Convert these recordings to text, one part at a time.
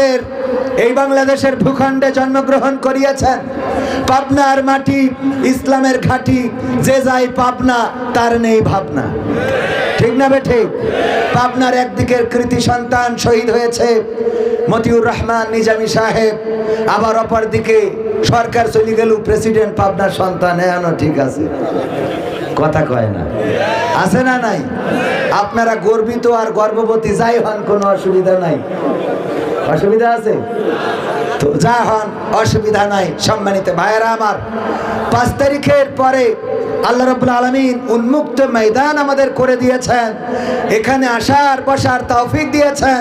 আমাদের এই বাংলাদেশের ভূখণ্ডে জন্মগ্রহণ করিয়েছেন। পাবনার মাটি, ইসলামের ঘাঁটি, যে যায় পাবনা, তার নেই ভাবনা। ঠিক না বে ঠিক? পাবনার একদিকের কৃতি সন্তান শহীদ হয়েছে মতিউর রহমান নিজামী সাহেব। আবার অপর দিকে সরকার চলে গেল প্রেসিডেন্ট পাবনার সন্তান। হ্যাঁ ঠিক আছে। কথা কয় না। আছে না নাই? আপনারা গর্বিত আর গর্ভবতী যাই হন, কোনো অসুবিধা নাই। অসুবিধা আছে? তো যা হন, অসুবিধা নাই। সম্মানিত ভাইয়েরা আমার, পাঁচ তারিখের পরে আল্লাহ রবুল আলমিন উন্মুক্ত ময়দান আমাদের করে দিয়েছেন। এখানে আসার, বসার তৌফিক দিয়েছেন।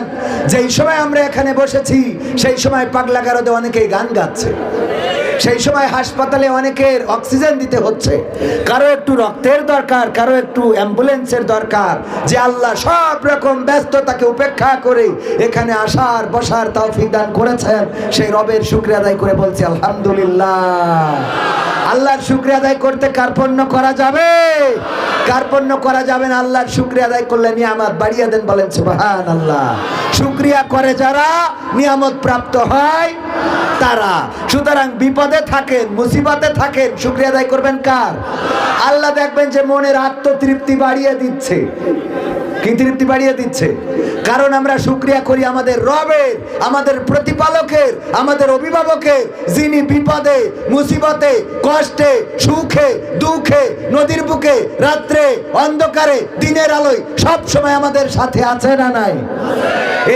যেই সময় আমরা এখানে বসেছি, সেই সময় পাগলা গারদে অনেকেই গান গাচ্ছে। সেই সময় হাসপাতালে অনেকের অক্সিজেন দিতে হচ্ছে। কারও একটু রক্তের দরকার, কারও একটু অ্যাম্বুলেন্সের দরকার, যে আল্লাহ সব রকম ব্যস্ততাকে উপেক্ষা করে এখানে আসার, বসার তৌফিক দান করেছেন। সেই রবের শুক্রিয়া আদায় করে বলছি, আলহামদুলিল্লাহ। আল্লাহর শুক্রিয়া আদায় করতে কার্পণ্য করা যাবে। কার্পণ্য করা যাবে না, আল্লাহর শুক্রিয়া আদায় করলে নিয়ামত বাড়িয়ে দেন বলেন সুবহান আল্লাহ শুক্রিয়া করে যারা নিয়ামত প্রাপ্ত হয় তারা। সুতরাং বিপদে থাকেন, মুসিবতে থাকেন, শুক্রিয়া আদায় করবেন কার? আল্লাহ দেখবেন যে মনের আত্মতৃপ্তি বাড়িয়ে দিচ্ছে। কি তৃপ্তি বাড়িয়ে দিচ্ছে। কারণ আমরা শুক্রিয়া করি আমাদের রবের, আমাদের প্রতিপালকের, আমাদের অভিভাবকের, যিনি বিপদে, মুসিবতে, কষ্টে, সুখে, দুঃখে, নদীর বুকে, রাত্রে, অন্ধকারে, দিনের আলোয় সব সময় আমাদের সাথে আছে না নাই?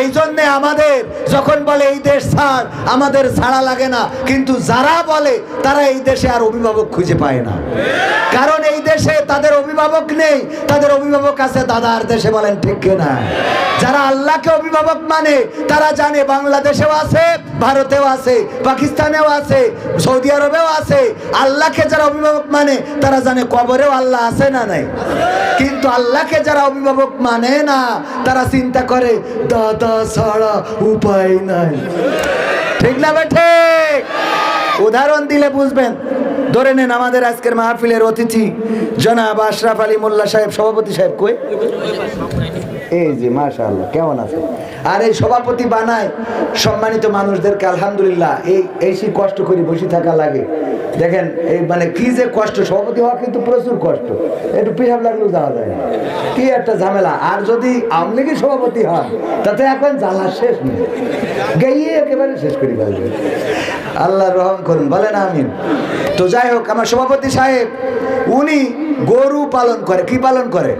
এই জন্যে আমাদের যখন বলে এই দেশ ছাড়, আমাদের ছাড়া লাগে না। কিন্তু যারা বলে, তারা এই দেশে আর অভিভাবক খুঁজে পায় না। কারণ এই দেশে তাদের অভিভাবক নেই। তাদের অভিভাবক আছে দাদার দেশে বলেন, ঠিক কিনা? যারা আল্লাহকে অভিভাবক মানে তারা জানে বাংলাদেশেও আছে, ভারতেও আছে, পাকিস্তানেও আছে, সৌদি আরবেও আছে। আল্লাহকে যারা অভিভাবক মানে তারা জানে কবরেও আল্লাহ আছে না নাই। কিন্তু আল্লাহকে যারা অভিভাবক মানে না, তারা চিন্তা করে, দাদা ছাড়া উপায় নাই। ঠিক না বেঠে উদাহরণ দিলে বুঝবেন। ধরে নেন আমাদের আজকের মাহফিলের অতিথি জনাব আশরাফ আলী মোল্লা সাহেব সভাপতি সাহেব কই? এই কেমন আছে আর এই সভাপতি বানায় সম্মানিত মানুষদেরকে, আলহামদুলিল্লাহ, এই কষ্ট করে বসে থাকা লাগে। দেখেন, এই মানে কি যে কষ্ট, সভাপতি হওয়া কিন্তু প্রচুর কষ্ট। একটু লাগলেও যাওয়া যায়। কি একটা ঝামেলা। আর যদি আওয়ামী লীগের সভাপতি তাতে এখন জ্বালা শেষ নেই। গিয়ে একেবারে শেষ করি আল্লাহ রহম করুন, বলেন আমিন। তো যাই হোক, আমার সভাপতি সাহেব, উনি গরু পালন করে। কি পালন করে?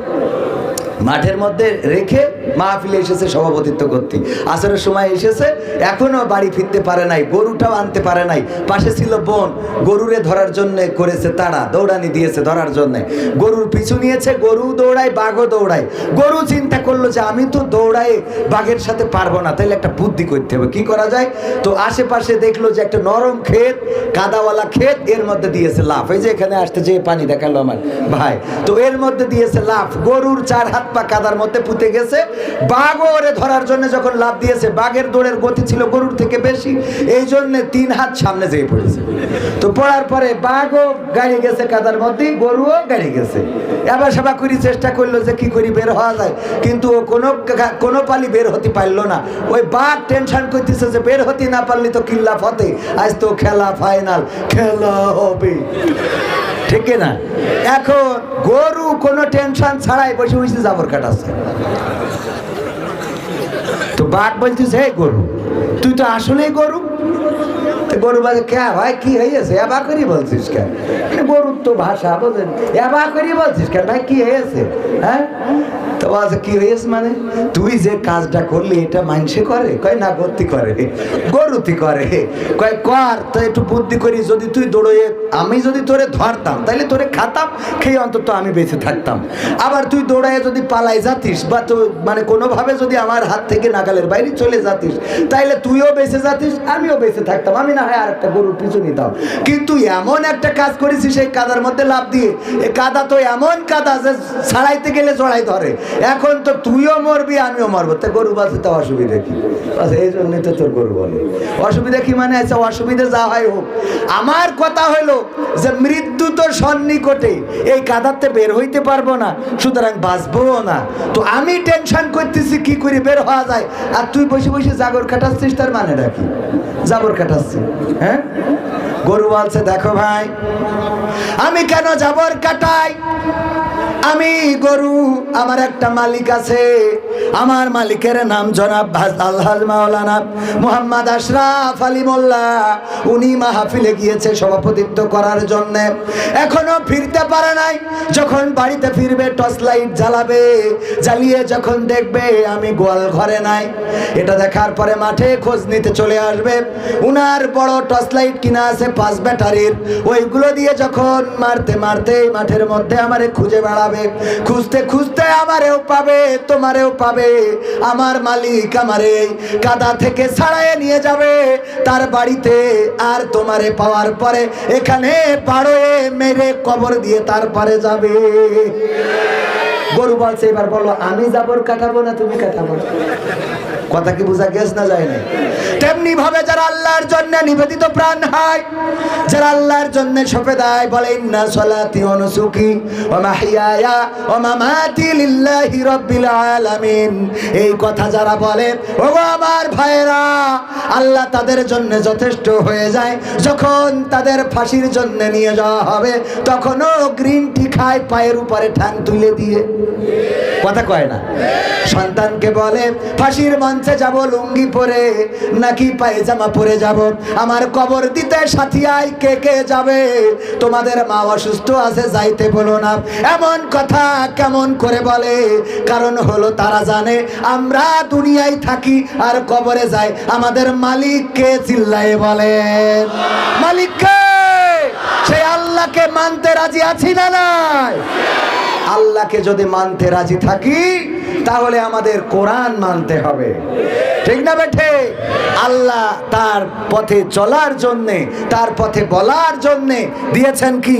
মাঠের মধ্যে রেখে মাহফিলে এসেছে সভাপতিত্ব করতে। আসরের সময় এসেছে, এখনও বাড়ি ফিরতে পারে নাই, গরুটাও আনতে পারে নাই। পাশে ছিল বোন, গরুরে ধরার জন্য করেছে তারা দৌড়ানি দিয়েছে ধরার জন্য। গরুর পিছু নিয়েছে, গরু দৌড়ায়, বাঘও দৌড়ায়। গরু চিন্তা করল যে আমি তো দৌড়ায় বাঘের সাথে পারব না, তাহলে একটা বুদ্ধি করতে হবে, কি করা যায়? তো আশেপাশে দেখল যে একটা নরম ক্ষেত, কাদাওয়ালা ক্ষেত, এর মধ্যে দিয়েছে লাফ। এই যে এখানে আসতে যে পানি দেখাল আমার ভাই। তো এর মধ্যে দিয়েছে লাফ। গরুর চার হাত পা কাদার মধ্যে পুঁতে গেছে। বাঘও ওরে ধরার জন্য যখন লাভ দিয়েছে, বাঘের দৌড়ের গতি ছিল গরুর থেকে বেশি। এই জন্য তিন হাত সামনে যেয়ে পড়েছে। তো পড়ার পরে বাঘও গাড়ি গেছে কাদার মধ্যে গরুও গাড়ি গেছে। এবার সেবা করি চেষ্টা করল যে কি করি বের হওয়া যায়। কিন্তু ও কোনো কোনো পালি বের হতে পারল না। ওই বাঘ টেনশন করতেছে যে বের হতে না পারলে তো কিল্লা ফতে আজ তো খেলা ফাইনাল খেলা হবে। ঠিক না এখন গরু কোনো টেনশন ছাড়াই বসে বসে জাবর কাটাচ্ছে। তো বাঘ বলছিস হে গরু, তুই তো আসলেই গরু। গরু বলে কে ভাই, কি হয়েছে এবা করি বলছিস কেন? গরুর তো ভাষা বোঝেন এবা করি বলছিস কেন ভাই, কি হয়েছে হ্যাঁ? তো বলছে, কি হয়েছে মানে? তুই যে কাজটা করলি, এটা মানসে করে? কয়, না গতি করে। গরুতি করে? কয়, কর, তো একটু বুদ্ধি করি, যদি তুই দৌড়ে, আমি যদি তোরে ধরতাম তাহলে তোরে খাতাম, খেয়ে অন্তত আমি বেঁচে থাকতাম। আবার তুই দৌড়ায় যদি পালাই যাতিস, বা তো মানে কোনোভাবে যদি আমার হাত থেকে নাগালের বাইরে চলে যাতিস, তাইলে তুইও বেঁচে যাতিস, আমিও বেঁচে থাকতাম, আমি না হয় আর একটা গরুর পিছু নিতাম কিন্তু এমন একটা কাজ করেছি সেই কাদার মধ্যে লাভ দিয়ে। এই কাদা তো এমন কাদা যে ছাড়াইতে গেলে জড়াই ধরে। এখন তো তুইও মরবি, আমিও মরবো। তো গরু বাঁচতে অসুবিধা কি? এই জন্যই তো তোর গরু বলে। অসুবিধা কি মানে? আছে অসুবিধা যা হয় হোক। আমার কথা হলো যে মৃত্যু তো সন্নিকটে। এই কাদাতে বের হইতে পারব না, সুতরাং বাঁচবো না। তো আমি টেনশন করতেছি, কি করে বের হওয়া যায়। আর তুই বসে বসে জাগর কাটাচ্ছিস, তার মানে রাখি জাগর কাটাচ্ছি হ্যাঁ? গরু বলছে, দেখো ভাই, আমি কেন জাবর কাটাই? আমি গরু, আমার একটা মালিক আছে। আমার মালিকের নাম জনাব আল্লাহ মাওলানা মোহাম্মদ আশরাফ আলী মোল্লা। উনি মাহফিলে গিয়েছে সভাপতিত্ব করার জন্য। এখনও ফিরতে পারে নাই। যখন বাড়িতে ফিরবে, টর্চ লাইট জ্বালাবে। জ্বালিয়ে যখন দেখবে, আমি গোয়াল ঘরে নাই। এটা দেখার পরে মাঠে খোঁজ নিতে চলে আসবে। উনার বড় টর্চ লাইট কিনা আছে পাঁচ ব্যাটারির। ওইগুলো দিয়ে যখন মারতে মারতে মাঠের মধ্যে আমারে খুঁজে বেড়াবে, খুঁজতে খুঁজতে আমারেও পাবে, তোমারেও পাবে আমার মালিক আমারে কাদা থেকে ছাড়াইয়ে নিয়ে যাবে। তার বাড়িতে আর তোমারে পাওয়ার পরে এখানে পাড়ে মেরে কবর দিয়ে তারপরে যাবে। গরু বলছে, এবার বলো, আমি জাবর কাটাবো না তুমি কাটাবো কথা কি বোঝা গেছ না যায় না তেমনি ভাবে যারা আল্লাহর জন্য নিবেদিত প্রাণ হয়, যারা আল্লাহর জন্য সপে দেয়, বলে, ইন্না সলাতি ওয়া নুসুকি ওয়া মাহইয়ায়া ওয়া মামাতি লিল্লাহি রাব্বিল আলামিন। এই কথা যারা বলে, ওগো আমার ভাইরা আল্লাহ তাদের জন্য যথেষ্ট হয়ে যায়। যখন তাদের ফাঁসির জন্য নিয়ে যাওয়া হবে, তখনও গ্রিন টি খায় পায়ের উপরে ঠ্যাং তুলে দিয়ে। কথা কয় না? সন্তানকে বলে, ফাঁসির মঞ্চে যাব, লুঙ্গি পরে, নাকি পায়জামা পরে যাব? আমার কবর দিতে সাথিয়াই কে কে যাবে? তোমাদের মা অসুস্থ আছে, যাইতে বলো না। এমন কথা কেমন করে বলে? কারণ হলো তারা জানে, আমরা দুনিয়ায় থাকি আর কবরে যাই। আমাদের মালিককে চিল্লায়ে বলে। মালিককে সেই আল্লাহকে মানতে রাজি আছি না নাই? আল্লাহকে যদি মানতে রাজি থাকি, তাহলে আমাদের কোরআন মানতে হবে। ঠিক না বেঠে? আল্লাহ তার পথে চলার জন্যে, তার পথে বলার জন্যে দিয়েছেন কি?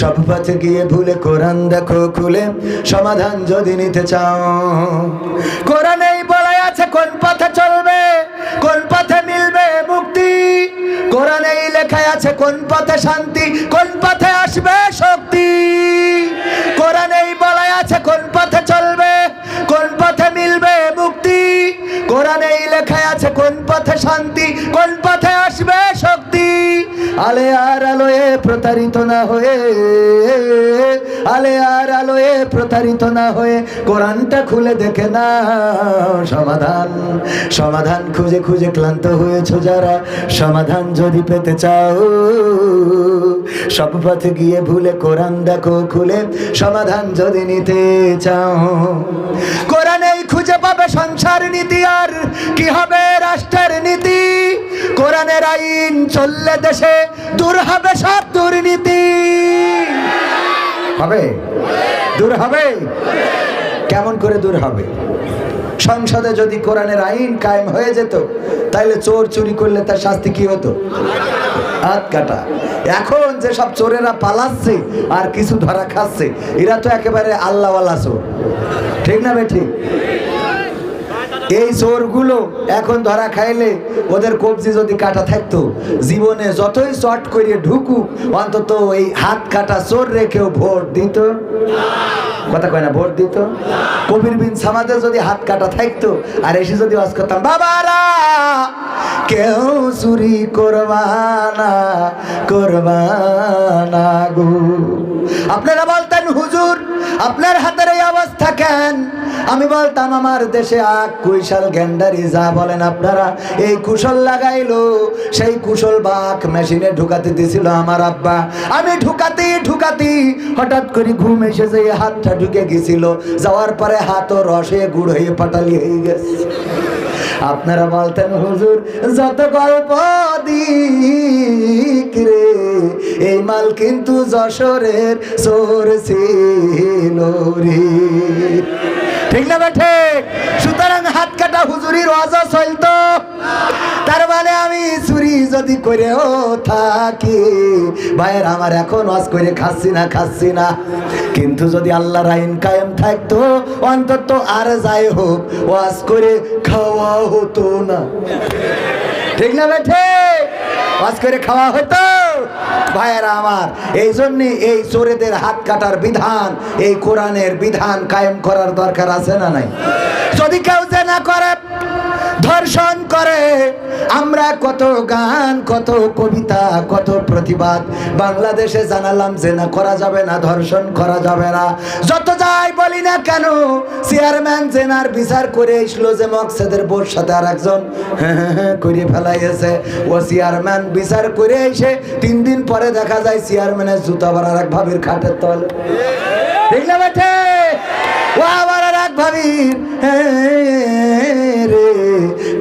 সব পথে গিয়ে ভুলে কোরআন দেখো, খুলে সমাধান যদি নিতে চাও। কোরআনেই বলা আছে, কোন পথে চলবে, কোন পথে মিলবে মুক্তি? কোরআনেই লেখায় আছে, কোন পথে শান্তি, কোন পথে আসবে শক্তি? কোরআনেই বলা আছে, কোন পথে চলবে, কোন পথে মিলবে মুক্তি? কোরআনেই লেখায় আছে, কোন পথে শান্তি, কোন পথে আসবে শক্তি? আলে আর আলোয়ে প্রতারিত না হয়ে আলে আর আলোয়ে প্রতারিত না হয়ে কোরআনটা খুলে দেখে না সমাধান সমাধান খুঁজে খুঁজে ক্লান্ত হয়েছো যারা। সমাধান যদি পেতে চাও, সব পথে গিয়ে ভুলে কোরআন দেখো খুলে। সমাধান যদি নিতে চাও, কোরআনেই খুঁজে পাবে সংসার নীতি আর কি হবে রাষ্ট্রের নীতি। কোরআনের আইন চললে দেশে দূর হবে সব দুর্নীতি। হবে? দূর হবে? কেমন করে দূর হবে? সংসদে যদি কোরআনের আইন কায়েম হয়ে যেত, তাইলে চোর চুরি করলে তার শাস্তি কি হতো? হাত কাটা। এখন যে সব চোরেরা পালাচ্ছে আর কিছু ধরা খাচ্ছে, এরা তো একেবারে আল্লাহওয়ালা চোর। ঠিক না বে ঠিক? এই চোরগুলো এখন ধরা খাইলে ওদের কবজি যদি কাটা থাকতো, জীবনে যতই চট করিয়ে ঢুকুক, অন্তত এই হাত কাটা চোর রেখেও ভোট দিত। কথা কয় না, ভোট দিত। কবির বিন সামাদের যদি হাত কাটা থাকতো, আর এসে যদি ওয়াজ করতাম, বাবারা, কেউ চুরি করবানা করবানা গো। আপনারা বলতেন, হুজুর, আপনার হাতের এই অবস্থা কেন? আমি বলতাম, আমার দেশে আগ কুইশাল গ্যান্ডারি যা বলেন আপনারা, এই কুশল লাগাইলো, সেই কুশল বাক মেশিনে ঢুকাতে দিছিল আমার আব্বা। আমি ঢুকাতে ঢুকাতে, হঠাৎ করে ঘুম এসে যে হাতটা ঢুকে গেছিল। যাওয়ার পরে হাতও রসে গুড় হয়ে পাটালি হয়ে গেছে। আপনারা বলতেন, হুজুর, যত গল্প দিক রে, এই মাল কিন্তু যশোরের চোর ছিল ঠিক না ঠিক? সুতরাং হাত কাটা হুজুরির ওয়াজা চলতো। যদি করেও থাকি, ভাইয়ের, আমার এখন ওয়াজ করে খাচ্ছি না খাচ্ছি না। কিন্তু যদি আল্লাহর আইন কায়েম থাকতো, অন্তত আর যাই হোক, ওয়াজ করে খাওয়া হতো না। ঠিক না বেঠে ওয়াজ করে খাওয়া হতো ভাইয়েরা আমার এই জন্যে এই চোরেদের হাত কাটার বিধান, এই কোরআনের বিধান কায়েম করার দরকার আছে না নাই? যদি কেউ যে না করে, ধর্ষণ করে, আমরা কত গান, কত কবিতা, কত প্রতিবাদ, বাংলাদেশে জানালাম যে না করা যাবে না, ধর্ষণ করা যাবে না। যত যাই বলি না কেন, চেয়ারম্যান জেনার বিচার করে এসলো যে মকসেদের বোর সাথে আর একজন হ্যাঁ হ্যাঁ করিয়ে করে ফেলাইছে ও চেয়ারম্যান বিচার করে এসে তিন দিন পরে দেখা যায় চেয়ারম্যানের জুতা আর এক ভাবির খাটের তল। দেখলাম বেঠে? ও আবার ভাবির রে।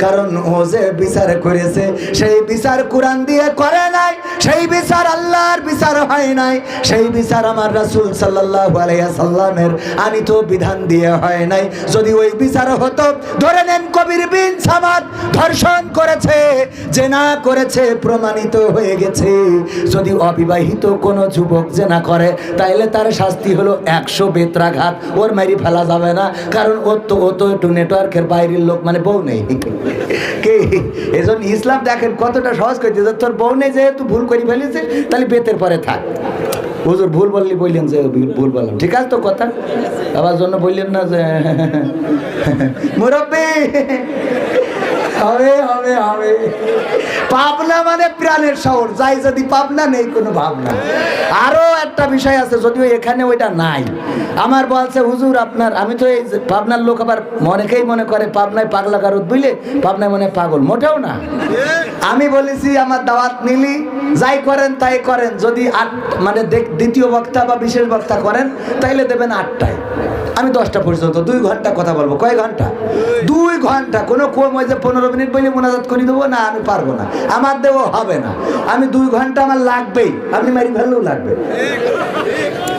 কারণ ও যে বিচার করেছে, সেই বিচার কোরআন দিয়ে করে নাই, সেই বিচার আল্লাহর বিচার হয় নাই, সেই বিচার আমার রাসূল সাল্লাল্লাহু আলাইহি সাল্লামের আনিত বিধান দিয়ে হয় নাই। যদি ওই বিচার হতো, ধরে নেন কবির বিন সামাদ ধর্ষণ করেছে, জেনা করেছে, প্রমাণিত হয়ে গেছে। যদি অবিবাহিত কোনো যুবক জেনা করে, তাইলে তার শাস্তি হলো একশো বেত্রাঘাত। ওর মারি ফেলা যাবে না কারণ ওর তো একটু নেটওয়ার্কের বাইরের লোক মানে বউ নেই। কে? এজন ইসলাম দেখেন কতটা সহজ করেছে যে তোর বউ নেই যেহেতু ভুল করে ফেলেছিস তাহলে বেতের পরে থাক। হুজুর ভুল বললি, বললেন যে ভুল বললাম। ঠিক আছে তো কথা? আবার জন্য বললেন না যে মুরব্বী! হবে হবে হবে। পাবনা মানে প্রাণের শহর। যাই যদি পাবনা নেই, কোনো ভাবনা আরও একটা বিষয় আছে, যদিও এখানে ওইটা নাই। আমার বলছে, হুজুর, আপনার আমি তো এই পাবনার লোক আবার অনেকেই মনে করে, পাবনায় পাগলা কারত বুঝলে? পাবনায় মনে পাগল। মোটেও না। আমি বলেছি, আমার দাওয়াত নিলি, যাই করেন তাই করেন। যদি আট মানে দ্বিতীয় বক্তা বা বিশেষ বক্তা করেন, তাইলে দেবেন আটটায়। আমি দশটা পর্যন্ত দুই ঘণ্টা কথা বলব। কয় ঘণ্টা? দুই ঘণ্টা। কোনো কম যে পনেরো মিনিট বলে মোনাজাত করে দেবো? না, আমি পারব না। আমার দেবো হবে না। আমি দুই ঘণ্টা আমার লাগবেই। আপনি মারি ফেললেও লাগবে।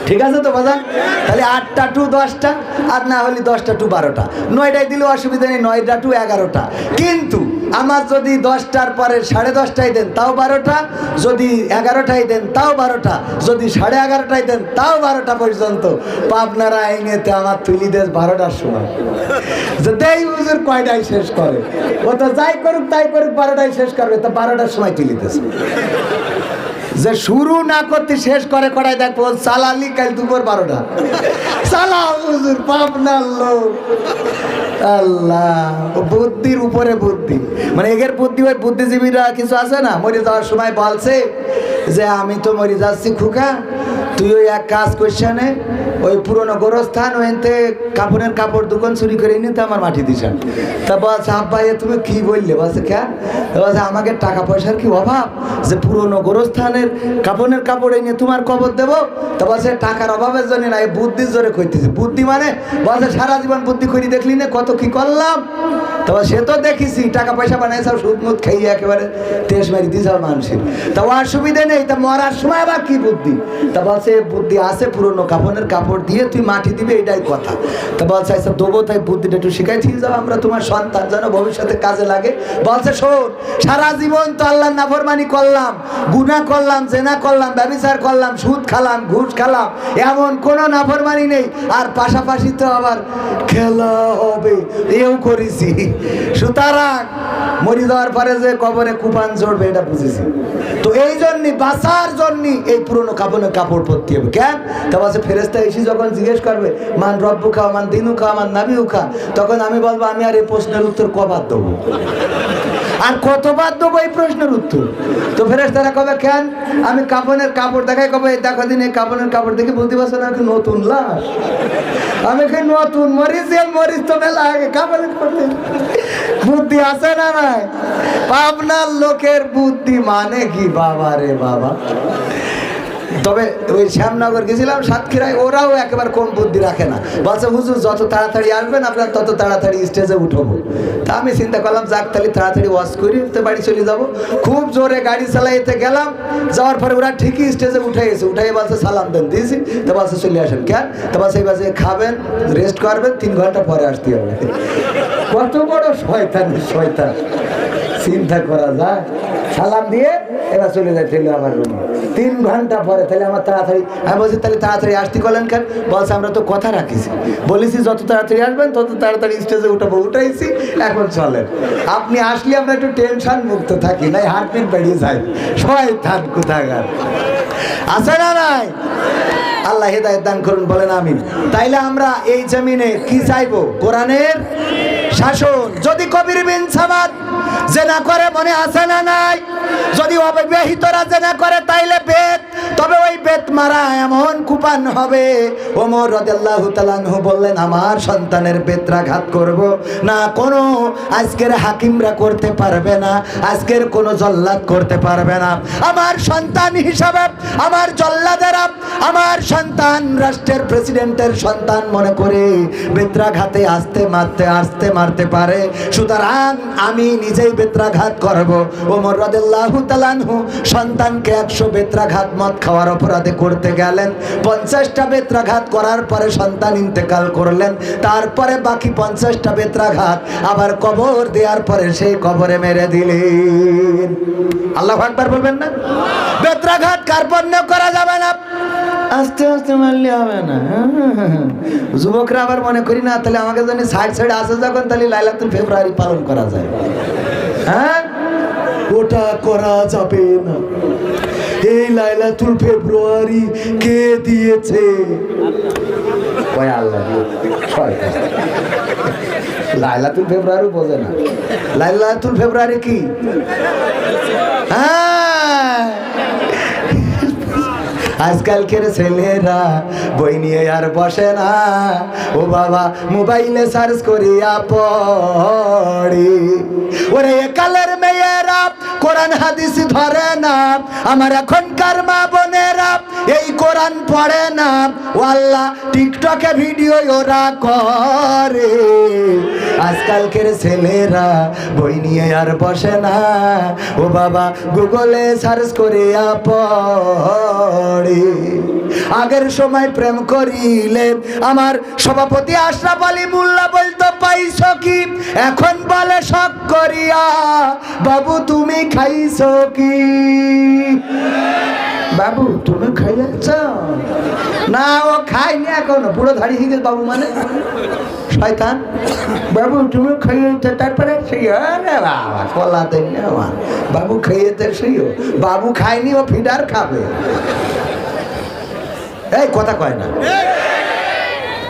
ঠিক আছে তো বাজান? তাহলে আটটা টু দশটা, আর না হলে দশটা টু বারোটা। নয়টায় দিলেও অসুবিধা নেই, নয়টা টু এগারোটা। কিন্তু আমার যদি দশটার পরে সাড়ে দশটায় দেন, তাও বারোটা। যদি এগারোটায় দেন, তাও বারোটা। যদি সাড়ে এগারোটায় দেন, তাও বারোটা পর্যন্ত। পাবনারা আইনেতে আমার তুলি দেশ বারোটার সময়। যে দেই হুজুর কয়টায় শেষ করে? ও তো যাই করুক, তাই করুক, বারোটায় শেষ করবে, তো বারোটার সময় তুলি দেশ। যে শুরু না করতে শেষ করে করাই দেখব চালালি কাল দুপুর বারোটা। চালা পাবনার লোক আল্লাহ। বুদ্ধির উপরে বুদ্ধি। মানে এগের বুদ্ধি ওই বুদ্ধিজীবীরা কিছু আছে না, মরে যাওয়ার সময় বলছে যে, আমি তো মরে যাচ্ছি খুকা তুইও এক কাজ করছে ওই পুরনো গোরস্থান ওইতে কাপড়ের কাপড় দোকান চুরি করে নিতে আমার মাটি দিছেন। তা বলছে, আব্বা, এ তুমি কি বললে? বলছে কেন বলছে, আমাকে টাকা পয়সার কি অভাব? যে পুরনো গোরস্থানের কাপড়ের কাপড় এনে তোমার কবর দেবো? তা বলছে, টাকার অভাবের জন্য না, এই বুদ্ধির জোরে কইতেছে। বুদ্ধি মানে? বলছে, সারা জীবন বুদ্ধি করি দেখলি না, কত কি করলাম? তবে সে তো দেখিছি, টাকা পয়সা বানাই সব সুদ মুদ খাইয়ে একেবারে তেস মারি দিস মানুষের। তা অসুবিধে নেই, তা মরার সময় আবার কি বুদ্ধি? তা বলছে, বুদ্ধি আছে পুরনো কাপড়ের কাপড় দিয়ে তুই মাটি দিবে, এটাই কথা। তো বলছে আচ্ছা দেবো, তাই বুদ্ধিটা একটু শিখাই যাও, আমরা তোমার সন্তান, যেন ভবিষ্যতে কাজে লাগে। বলছে, শোন, সারা জীবন তো আল্লাহ নাফরমানি করলাম, গুনাহ করলাম, জেনা করলাম, ব্যবচার করলাম, সুদ খালাম, ঘুষ খালাম, এমন কোনো নাফরমানি নেই। আর পাশাপাশি তো আবার খেলা হবে, এও করেছি। সুতরাং মরি যাওয়ার পরে যে কবরে কুপান চড়বে এটা বুঝেছি। তো এই জন্য, বাঁচার জন্য এই পুরনো কাপড়ের কাপড় পরতে হবে। কেন? তা বলছে ফেরেস্তা এসে যখন জিজ্ঞেস করবে, মান রব্বু খা, মান দিনু খা, মান নাবিউ খা? তখন আমি বলব, আমি আর এই প্রশ্নের উত্তর কবার দেবো? আর কতবার দেবো এই প্রশ্নের উত্তর? তো ফেরেস্তারা কবে কেন আমি কাপড়ের কাপড় দেখাই, কবে, দেখো দিন এই কাপড়ের কাপড় দেখে বুঝতে পারছ না নতুন লাশ? আমি কি নতুন মরিচ এ মরিচ তো মেলা আগে কাপড়ের কাপড় দেখে। বুদ্ধি আছে না নাই? আপনার লোকের বুদ্ধি মানে কি? বাবা রে বাবা। তবে ওই শ্যামনগর গেছিলাম, সাতক্ষীরায় ওরাও একেবারে কম বুদ্ধি রাখে না। বলছে, হুজুর, যত তাড়াতাড়ি আসবেন, আপনার তত তাড়াতাড়ি স্টেজে উঠবো। তা আমি চিন্তা করলাম, যাক, তাহলে তাড়াতাড়ি ওয়াশ করি তো বাড়ি চলে যাব। খুব জোরে গাড়ি চালাইতে গেলাম, যাওয়ার পরে ওরা ঠিকই স্টেজে উঠে গেছে। উঠে বলছে, সালাম দেন, দিয়েছি। তো বলছে, চলে আসেন। কেন? তো বলছে, এই বাজে খাবেন রেস্ট করবেন, তিন ঘণ্টা পরে আসতে হবে। কত বড় শয়তান শয়তান। চিন্তা করা যায়। সালাম দিয়ে এবার চলে যায় ঠেলে আমার রুমে। তিন ঘণ্টা পরে তাহলে আমার তাড়াতাড়ি, আমি বলছি, তাহলে তাড়াতাড়ি আসতে করলেন কেন বলছে, আমরা তো কথা রাখিছি। বলেছি, যত তাড়াতাড়ি আসবেন, তত তাড়াতাড়ি স্টেজে উঠাবো, উঠাইছি, এখন চলেন। আপনি আসলে আমরা একটু টেনশন মুক্ত থাকি, নাই হার্টবিট বেরিয়ে যায়। শয়তান কোথাকার। আছে না নাই? আল্লাহ হেদায়ত দান করুন, বলেন আমিন। তাইলে আমরা এই জমিনে কি চাইব? কোরআনের? শাসন। যদি কবির বিন সামাদ জেনা করে, মনে আসে না নাই? যদি অবিবাহিতরা জেনা করে, তাইলে বেদ। তবে ওই বেদ মারা এমন হবে। ওমর রাদিয়াল্লাহু তাআলাহু বললেন, আমার সন্তানের বেত্রাঘাত করব না, কোনো আজকের হাকিমরা করতে পারবে না, আজকের কোনো জল্লাদ করতে পারবে না। আমার সন্তান হিসাবে, আমার জল্লাদেরা আমার সন্তান রাষ্ট্রের প্রেসিডেন্টের সন্তান মনে করে বেত্রাঘাতে আসতে মারতে আসতে মারতে পারে। সুতরাং আমি নিজেই বেত্রাঘাত করব। ওমর রাদিয়াল্লাহু তাআলাহু সন্তানকে একশো বেত্রাঘাত মত খাওয়ার অপরাধে করতে গেলেন। পঞ্চাশটা বেত্রাঘাত করার পরে সন্তান ইন্তেকাল করলেন। তারপরে বাকি পঞ্চাশটা বেত্রাঘাত আবার কবর দেওয়ার পরে সেই কবরে মেরে দিলেন। আল্লাহ একবার বলবেন না? বেত্রাঘাত কার্পণ্য করা যাবে না? আস্তে আস্তে মারলে হবে না। যুবকরা আবার মনে করি না, তাহলে আমাকে জানি সাইড সাইড আসে যখন, তাহলে লাইলাতুল ফেব্রুয়ারি পালন করা যায়। হ্যাঁ? ওটা করা যাবে না। এই লাইলাতুল ফেব্রুয়ারি কে দিয়েছে? লাইলাতুল ফেব্রুয়ারি বোঝে না। লাইলাতুল ফেব্রুয়ারি কি? হ্যাঁ। আজকালকের ছেলেরা বই নিয়ে আর বসে না। ও বাবা, মোবাইলে সার্চ করিয়া পড়ি। ওরে একালের মেয়েরা কোরআন হাদিস ধরে না। আমার এখনকার মা বোনেরা এই কোরআন পড়ে না। ও আল্লাহ টিকটকে ভিডিও ওরা করে। আজকালকের ছেলেরা বই নিয়ে আর বসে না। ও বাবা, গুগলে সার্চ করিয়া পড়ে। আগের সময় প্রেম করিলে আমার সভাপতি আশরাফ আলী মোল্লা বলতো, পাইছ কি? এখন বাবু, তুমি খাইছ কি? বাবু, তুমি খাইয়াছ না, ও খাইনি এখনও। পুরো ধাড়ি হয়ে বাবু মানে। শয়তান। বাবু, তুমি খাইয়েছে, তারপরে সেই আরে বাবা, কলা দেন আমার। বাবু খাইয়েছে সেইও বাবু খায়নি, ও ফিডার খাবে। এই, কথা কয় না।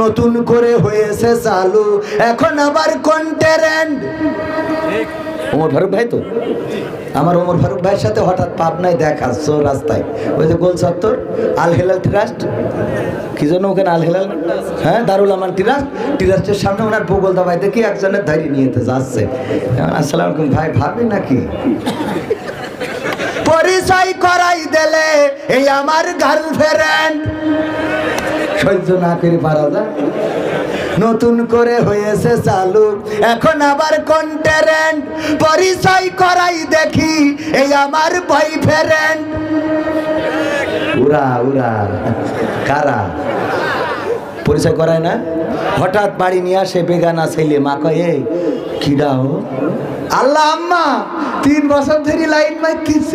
নতুন করে হয়েছে চালু। এখন আবার কন্টেরেন্ট ওমর ফারুক ভাই তো? আমার ওমর ফারুক ভাইয়ের সাথে হঠাৎ পাবনায় দেখা, সো রাস্তায়। ওই যে গোল চত্বর আল হেলাল ট্রাস্ট কি জন্য ওখানে আল হেলাল হ্যাঁ দারুল আমান ট্রাস্ট ট্রাস্টের সামনে ওনার ভূগোল দাবাই দেখি একজনের ধৈর্য নিয়ে যাচ্ছে। আসসালাম আলাইকুম ভাই, ভাবি নাকি? পরিচয় করাই দিলে এই আমার গার্লফ্রেন্ড সহ্য না করে পারা যায়। নতুন করে হয়েছে চালু। এখন আবার কন্টেরেন্ট পরিচয় করাই দেখি এই আমার বয়ফ্রেন্ড উরা উরা কারা? পরিচয় করায় না? হঠাৎ বাড়ি নিয়ে আসে বেগানা ছেলে মা কয়ে "এই, কিডা ও? আল্লাহ আম্মা তিন বছর ধরে লাইন মাইতেছি